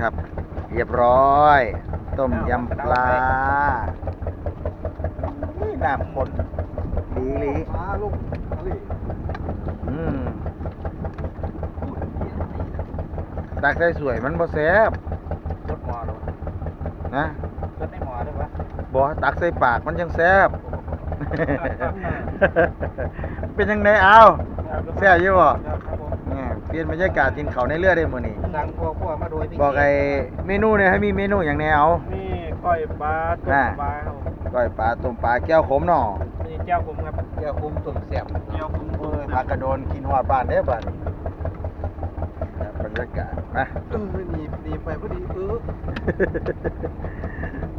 นะครับ เรียบร้อย ต้มยำปลานี่น้ำข้นดีหลีมาลูกอะไรอืมตักได้สวยมันบ่แซ่บรถหมอหรอนะรถไม่หมอหรือวะบ่ตักใส่ปากมันยังแซ่บเป็นยังไงเอาแซ่บอยู่บ่ครับผม เนี่ยเปลี่ยนบรรยากาศกินข้าวในเรือได้มื้อนี้สั่งพวกพวกมาโดยพี่บอกไอ้เมนูเนี่ยให้มีเมนูอย่างแนว นี่ก้อยปลาต้มปลาครับผมก้อยปลาต้มปลาแก้วขมเนาะนี่เจ้าผมครับแก้วขมต้มแซ่บเจ้าผมเอ้ยผักกระโดนกินฮอดบ้านเด้อบ้านครับบรรยากาศมา เออนี่ดีไปพอดีเออ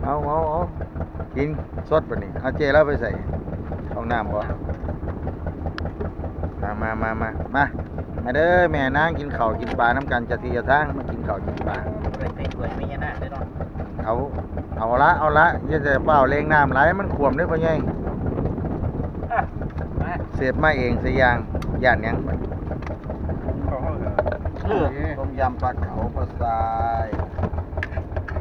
เอาเอาเอากินสดปะนี่เอาเจแล้วไปใส่ห้องน้ำบ่มามามามามา มาเด้อแม่นางกินข้าวกินปลาน้ำกันจะทีจะทางมากินข้าวกินปลาไปใส่ถ้วยไม่ยานาได้นอนเอาเอาละเอาละอย่าจะเปล่าเลงน้ำไหลมันขวมเด้อพ่อใหญ่มาเสพมาเองสิอย่างย่านหยังบัดเข้าห้องเถอะเออต้มยำปลาเขาปลาทราย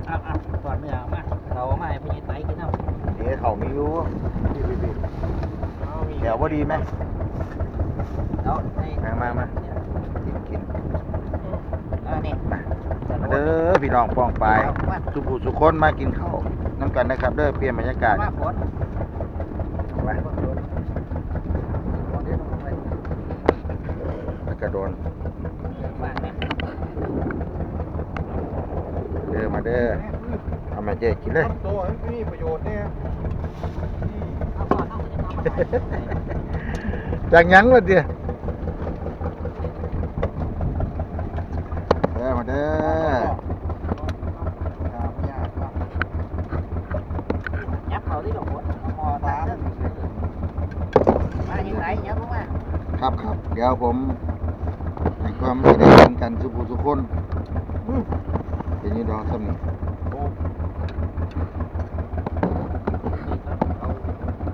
อ้าวอ้าวก่อนไม่เอามาเราเอามาให้พี่ไตกินเอาเดี๋ยวเขามีอยู่เดี๋ยวว่าดีไหม เอาให้มามามา กินกินอ่านี่มาเด้อพี่น้องป้องไปายมาสุภูสุคนมากินข้าวน้ำกันนะครับเด้อเปลี่ยนบรรยากาศมาฝนมาแล้วกระโดนมาเนี่ยเด้อมาเด้อเอามาเจ๊กินเลยตัวมีประโยชน์เนี่ยจากหยังวะเดียเด้อมาเด้อ ยับเขาที่ดอกบัวมอตามาที่ไหนยับลงมาครับครับเดี๋ยวผมให้ความไม่ได้ยินกันสุภูสุคนเป็นอยี่ดอกสำนี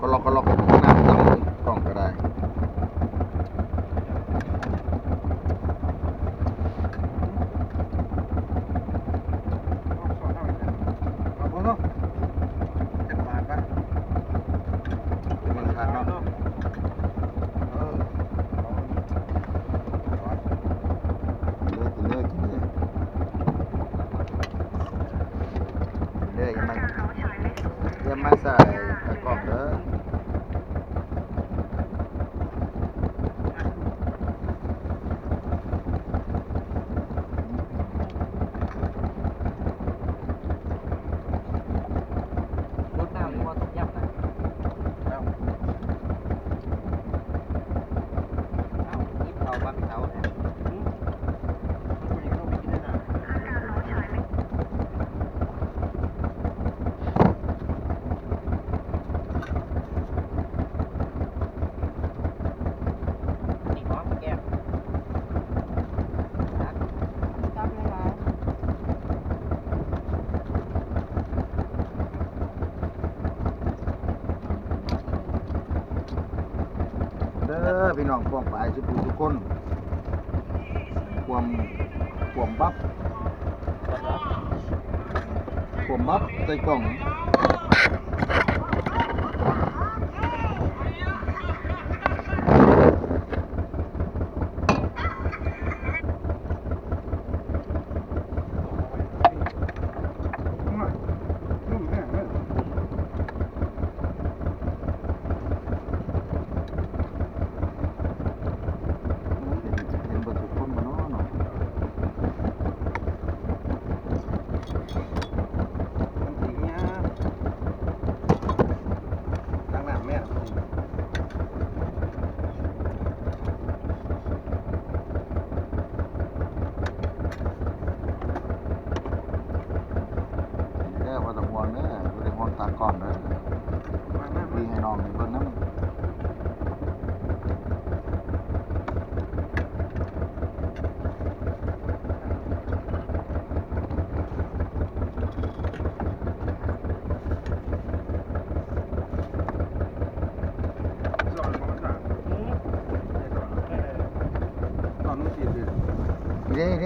ก็ล็อกก็ล็อกน้ำตั้งกล้องก็ได้ มันขาดเนาะเลิกเลิกเลิกเลิกยังมา ยังมาใส่ตะกร้องเด้อเด้อ พี่น้องป้องฝ่ายสุภูทุกคนความความบับความบับใส่กล่อง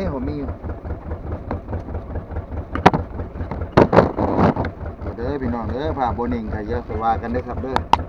พี่ผมมีอยู่เด้อพี่น้องเด้อผ่าโบนิงค่ะเยอะสวากันได้ครับเด้อ